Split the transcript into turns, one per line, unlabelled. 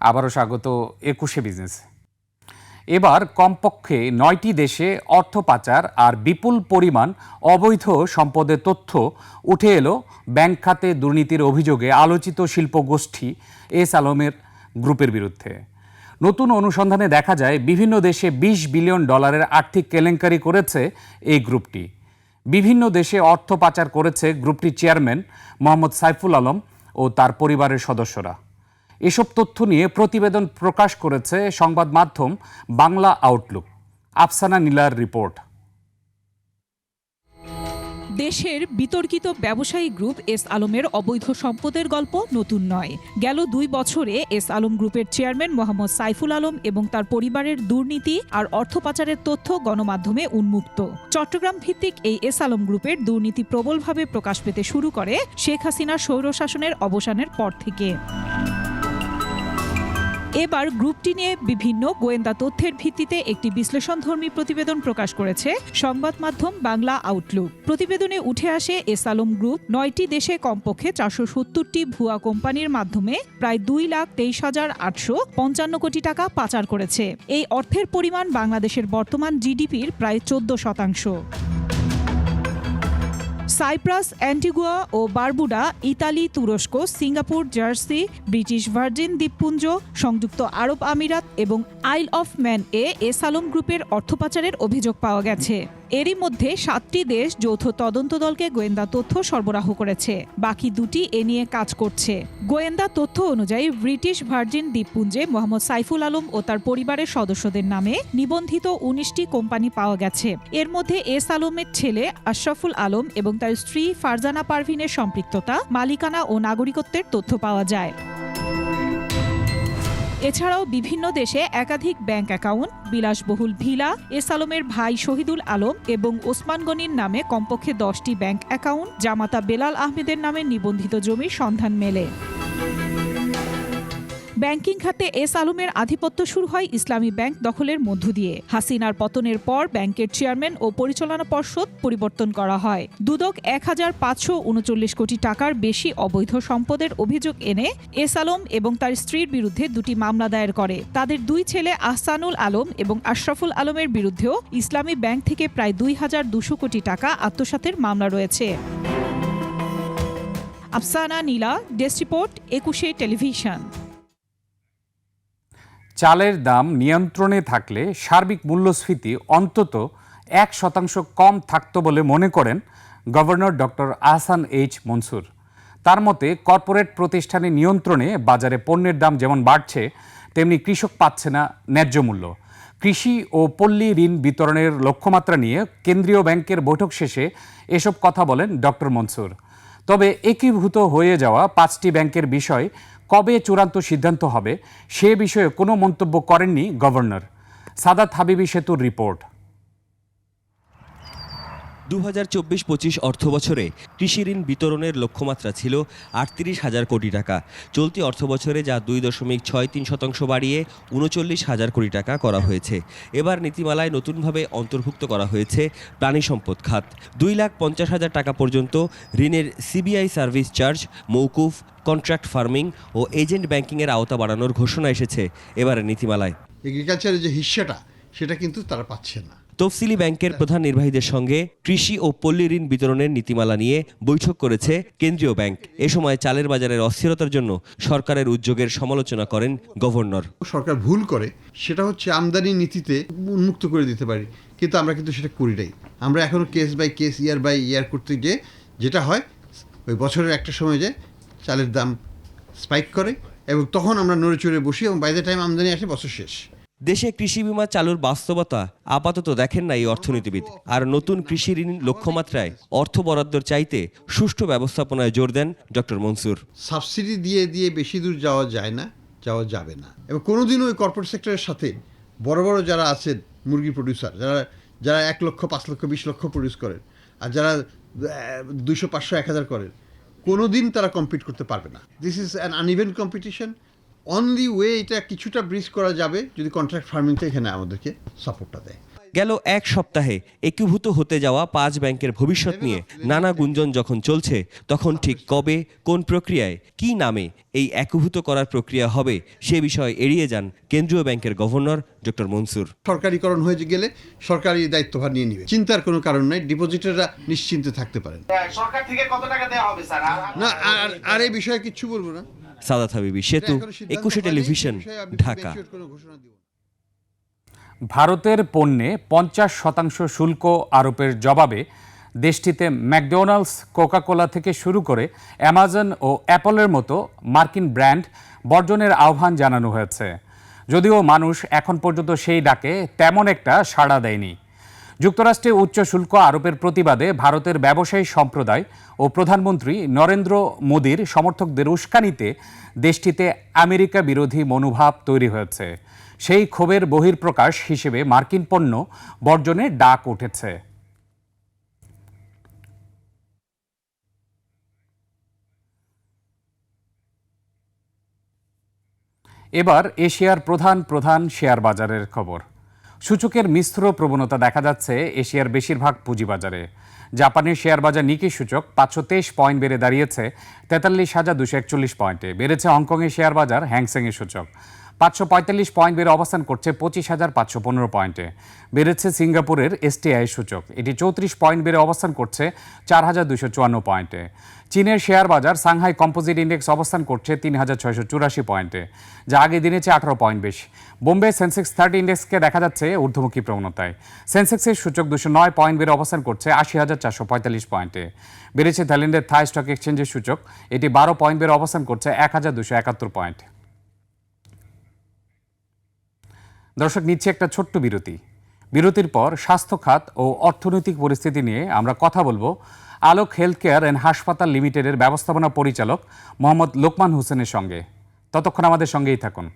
আবারও স্বাগত একুশে বিজনেস এবার কমপক্ষে নয়টি দেশে অর্থ পাচার আর বিপুল পরিমাণ অবৈধ সম্পদের তথ্য উঠে এলো ব্যাংক খাতে দুর্নীতির অভিযোগে আলোচিত শিল্পগোষ্ঠী এস আলমের গ্রুপের বিরুদ্ধে। নতুন অনুসন্ধানে দেখা যায়, বিভিন্ন দেশে বিশ বিলিয়ন ডলারের আর্থিক কেলেঙ্কারি করেছে এই গ্রুপটি। বিভিন্ন দেশে অর্থ পাচার করেছে গ্রুপটির চেয়ারম্যান মোহাম্মদ সাইফুল আলম ও তার পরিবারের সদস্যরা। এসব তথ্য নিয়ে প্রতিবেদন প্রকাশ করেছে সংবাদ মাধ্যম বাংলা আউটলুক। আফসানা নীলার রিপোর্ট।
দেশের বিতর্কিত ব্যবসায়ী গ্রুপ এস আলমের অবৈধ সম্পদের গল্প নতুন নয়। গেল দুই বছরে এস আলম গ্রুপের চেয়ারম্যান মোহাম্মদ সাইফুল আলম এবং তার পরিবারের দুর্নীতি আর অর্থ পাচারের তথ্য গণমাধ্যমে উন্মুক্ত। চট্টগ্রাম ভিত্তিক এই এস আলম গ্রুপের দুর্নীতি প্রবলভাবে প্রকাশ পেতে শুরু করে শেখ হাসিনার স্বৈরশাসনের অবসানের পর থেকে। এবার গ্রুপটি নিয়ে বিভিন্ন গোয়েন্দা তথ্যের ভিত্তিতে একটি বিশ্লেষণধর্মী প্রতিবেদন প্রকাশ করেছে সংবাদ মাধ্যম বাংলা আউটলুক প্রতিবেদনে উঠে আসে এস আলম গ্রুপ নয়টি দেশে কমপক্ষে চারশো সত্তরটি ভুয়া কোম্পানির মাধ্যমে প্রায় দুই লাখ তেইশ হাজার আটশো পঞ্চান্ন কোটি টাকা পাচার করেছে। এই অর্থের পরিমাণ বাংলাদেশের বর্তমান জিডিপির প্রায় চোদ্দ শতাংশ। সাইপ্রাস, অ্যান্টিগুয়া ও বারবুডা, ইতালি, তুরস্ক, সিঙ্গাপুর, জার্সি, ব্রিটিশ ভার্জিন দ্বীপপুঞ্জ, সংযুক্ত আরব আমিরাত এবং আইল অফ ম্যান এ এসালম গ্রুপের গ্রুপের অর্থপাচারের অভিযোগ পাওয়া গেছে। এরই মধ্যে সাতটি দেশ যৌথ তদন্ত দলকে গোয়েন্দা তথ্য সরবরাহ করেছে। বাকি দুটি এ নিয়ে কাজ করছে। গোয়েন্দা তথ্য অনুযায়ী ব্রিটিশ ভার্জিন দ্বীপপুঞ্জে মোহাম্মদ সাইফুল আলম ও তার পরিবারের সদস্যদের নামে নিবন্ধিত উনিশটি কোম্পানি পাওয়া গেছে। এর মধ্যে এস আলমের ছেলে আশরাফুল আলম এবং তার স্ত্রী ফারজানা পারভিনের সম্পৃক্ততা, মালিকানা ও নাগরিকত্বের তথ্য পাওয়া যায়। এছাড়াও বিভিন্ন দেশে একাধিক ব্যাংক অ্যাকাউন্ট, বিলাসবহুল ভিলা এস আলমের ভাই শহীদুল আলম এবং ওসমান গনির নামে কমপক্ষে দশটি ব্যাংক অ্যাকাউন্ট, জামাতা বেলাল আহমেদের নামে নিবন্ধিত জমির সন্ধান মেলে। ব্যাংকিং খাতে এস আলমের আধিপত্য শুরু হয় ইসলামী ব্যাংক দখলের মধ্য দিয়ে। হাসিনার পতনের পর ব্যাংকের চেয়ারম্যান ও পরিচালনা পর্ষদ পরিবর্তন করা হয়। দুদক এক হাজার পাঁচশো উনচল্লিশ কোটি টাকার বেশি অবৈধ সম্পদের অভিযোগ এনে এস আলম এবং তার স্ত্রীর বিরুদ্ধে দুটি মামলা দায়ের করে। তাদের দুই ছেলে আহসানুল আলম এবং আশরাফুল আলমের বিরুদ্ধেও ইসলামী ব্যাংক থেকে প্রায় দুই হাজার দুশো কোটি টাকা আত্মসাতের মামলা রয়েছে। আফসানা নীলা, ডেস্ক রিপোর্ট, একুশে টেলিভিশন।
চালের দাম নিয়ন্ত্রণে থাকলে সার্বিক মূল্যস্ফীতি অন্তত এক শতাংশ কম থাকত বলে মনে করেন governor doctor Ahsan H Mansur. তার মতে, কর্পোরেট প্রতিষ্ঠানের নিয়ন্ত্রণে বাজারে পণ্যের দাম যেমন বাড়ছে, তেমনি কৃষক পাচ্ছে না ন্যায্য মূল্য। কৃষি ও পল্লী ঋণ বিতরণের লক্ষ্যমাত্রা নিয়ে কেন্দ্রীয় ব্যাংকের বৈঠক শেষে এসব কথা বলেন ডক্টর মনসুর। তবে একীভূত হয়ে যাওয়া পাঁচটি ব্যাংকের বিষয় কবে চূড়ান্ত সিদ্ধান্ত হবে সে বিষয়ে কোনো মন্তব্য করেননি গভর্নর। সাদাত হাবিবি সেতুর রিপোর্ট।
দু হাজার চব্বিশ পঁচিশ অর্থ বছরে কৃষি ঋণ বিতরণের লক্ষ্যমাত্রা ছিল আটত্রিশ হাজার কোটি টাকা। চলতি অর্থ বছরে যা দুই দশমিক ছয় তিন শতাংশ বাড়িয়ে উনচল্লিশ হাজার কোটি টাকা করা হয়েছে। এবার নীতিমালায় নতুনভাবে অন্তর্ভুক্ত করা হয়েছে প্রাণী সম্পদ খাত। দুই লাখ পঞ্চাশ হাজার টাকা পর্যন্ত ঋণের সিবিআই সার্ভিস চার্জ, মৌকুফ, কন্ট্রাক্ট ফার্মিং ও এজেন্ট ব্যাংকিংয়ের আওতা বাড়ানোর ঘোষণা এসেছে এবারের নীতিমালায়।
এগ্রিকালচারের যে হিস্সাটা, সেটা কিন্তু তারা পাচ্ছে না।
তফসিলি ব্যাংকের প্রধান নির্বাহীদের সঙ্গে কৃষি ও পল্লী ঋণ বিতরণের নীতিমালা নিয়ে বৈঠক করেছে কেন্দ্রীয় ব্যাংক। এ সময় চালের বাজারের অস্থিরতার জন্য সরকারের উদ্যোগের সমালোচনা করেন গভর্নর।
সরকার ভুল করে, সেটা হচ্ছে আমদানি নীতিতে উন্মুক্ত করে দিতে পারি, কিন্তু আমরা কিন্তু সেটা করি নাই। আমরা এখনও case by case year by year করতে গিয়ে যেটা হয়, ওই বছরের একটা সময় যে চালের দাম স্পাইক করে এবং তখন আমরা নড়ে চড়ে বসি এবং বাই দ্য টাইম আমদানি আসে বছর শেষ।
দেশে কৃষি বিমা চালুর বাস্তবতা আপাতত দেখেন না এই অর্থনীতিবিদ। আর নতুন কৃষি ঋণ লক্ষ্যমাত্রায় অর্থ বরাদ্দর চাইতে সুষ্ঠু ব্যবস্থাপনায় জোর দেন ডক্টর মনসুর।
সাবসিডি দিয়ে দিয়ে বেশি দূর যাওয়া যায় না, যাওয়া যাবে না। এবং কোনোদিনও ওই কর্পোরেট সেক্টরের সাথে বড় বড় যারা আছেন, মুরগি প্রডিউসার যারা যারা এক লক্ষ, পাঁচ লক্ষ, বিশ লক্ষ প্রডিউস করেন, আর যারা দুশো পাঁচশো, এক হাজার করেন কোনো দিন তারা কম্পিট করতে পারবে না। This is an uneven competition only way এটা কিছুটা ব্রিজ করা যাবে যদি কন্ট্রাক্ট ফার্মিংটা এখানে আমাদেরকে সাপোর্টটা দেয়।
গেল এক সপ্তাহে একীভূত হতে যাওয়া পাঁচ ব্যাংকের ভবিষ্যৎ নিয়ে নানা গুঞ্জন যখন চলছে তখন ঠিক কবে কোন প্রক্রিয়ায় কি নামে এই একীভূত করার প্রক্রিয়া হবে সে বিষয়ে এড়িয়ে যান কেন্দ্রীয় ব্যাংকের গভর্নর ডক্টর মনসুর।
সরকারিকরণ হয়ে গেলে সরকারি দায়িত্বভার নিয়ে নেবে। চিন্তার কোনো কারণ নাই ডিপোজিটাররা নিশ্চিন্তে থাকতে পারেন।
সরকার থেকে কত টাকা দেওয়া হবে স্যার?
না আর আর এই বিষয়ে কিচ্ছু বলব না।
সাদাত হাবিবি সেতু একুশে টেলিভিশন ঢাকা।
ভারতের পণ্যে পঞ্চাশ শতাংশ শুল্ক আরোপের জবাবে দেশটিতে ম্যাকডোনাল্ডস কোকাকোলা থেকে শুরু করে অ্যামাজন ও অ্যাপলের মতো মার্কিন ব্র্যান্ড বর্জনের আহ্বান জানানো হয়েছে। যদিও মানুষ এখন পর্যন্ত সেই ডাকে তেমন একটা সাড়া দেয়নি। যুক্তরাষ্ট্রে উচ্চ শুল্ক আরোপের প্রতিবাদে ভারতের ব্যবসায়ী সম্প্রদায় ও প্রধানমন্ত্রী নরেন্দ্র মোদীর সমর্থকদের উস্কানিতে দেশটিতে আমেরিকা বিরোধী মনোভাব তৈরি হয়েছে। সেই ক্ষোভের বহির্প্রকাশ হিসেবে মার্কিন পণ্য বর্জনের ডাক উঠেছে। এবার এশিয়ার প্রধান প্রধান শেয়ার বাজারের খবর। সূচকের মিশ্র প্রবণতা দেখা যাচ্ছে এশিয়ার বেশিরভাগ পুঁজিবাজারে। জাপানের শেয়ার বাজার নিকি সূচক পাঁচশো তেইশ পয়েন্ট বেড়ে দাঁড়িয়েছে তেতাল্লিশ হাজার দুশো একচল্লিশ পয়েন্টে। বেড়েছে হংকংয়ের শেয়ার বাজার হ্যাংসেংয়ের সূচক। পাঁচশো পঁয়তাল্লিশ পয়েন্ট বেড়ে অবস্থান করছে পঁচিশ হাজার পাঁচশো পনেরো পয়েন্টে। বেড়েছে সিঙ্গাপুরের এসটিআই সূচক। এটি চৌত্রিশ পয়েন্ট বেড়ে অবস্থান করছে চার হাজার দুশো চুয়ান্ন পয়েন্টে। চীনের শেয়ার বাজার সাংহাই কম্পোজিট ইন্ডেক্স অবস্থান করছে তিন হাজার ছয়শো চুরাশি পয়েন্টে, যা আগে দিনের চেয়ে আঠারো পয়েন্ট বেশি। বোম্বে সেন্সেক্স থার্টি ইন্ডেক্সকে দেখা যাচ্ছে ঊর্ধ্বমুখী প্রবণতায়। সেন্সেক্সের সূচক দুশো নয় পয়েন্ট বেড়ে অবস্থান করছে আশি হাজার চারশো পঁয়তাল্লিশ পয়েন্টে। বেড়েছে থাইল্যান্ডের থাই স্টক এক্সচেঞ্জের সূচক। এটি বারো পয়েন্ট বেড়ে অবস্থান করছে এক হাজার দুশো একাত্তর পয়েন্ট। দর্শক, নিচ্ছে একটা ছোট্ট বিরতি। বিরতির পর স্বাস্থ্য খাত ও অর্থনৈতিক পরিস্থিতি নিয়ে আমরা কথা বলব আলোক হেলথ কেয়ার অ্যান্ড হাসপাতাল লিমিটেডের ব্যবস্থাপনা পরিচালক মোহাম্মদ লোকমান হোসেনের সঙ্গে। ততক্ষণ আমাদের সঙ্গেই থাকুন।